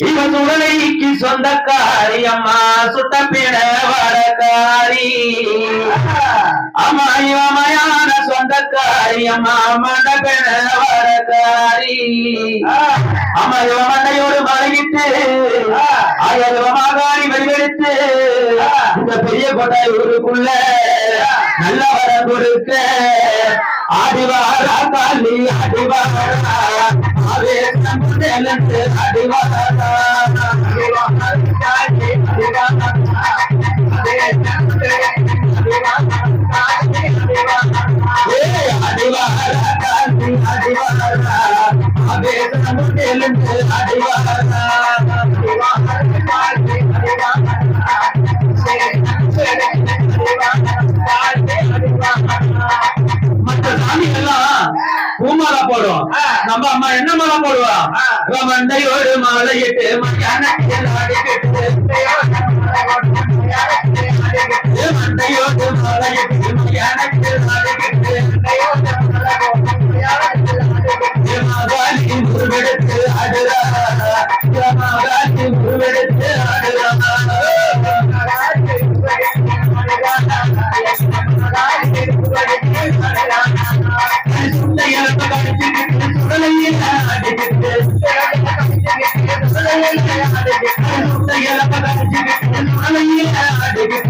இவன் சுடலைக்கு சொந்தக்காரி அம்மா பிண வரக்காரி அம்மா இவமையான சொந்தக்காரி அம்மா மண்டபெண வரக்காரி அம்மா இவ மண்டையோடு மலையிட்டு ஆயிரமாகாரி வழிவெடுத்து இந்த பெரிய கொட்டாய் ஊருக்குள்ள நல்ல வரம் கொடுக்க ஆடிவாரா காலி ஆடிவாரா அடிவாரா தமிழ்ந்து அடிவாரா. பூமாலா போடும் நம்ம அம்மா என்ன மாலா போடுவா? இவ மண்டையோடு மாலையிட்டு மண்டையோடு மாலையிட்டு ஏ மகாலி முருகெடுத்து ஆடுறா I'm not going.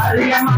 ஹரியமா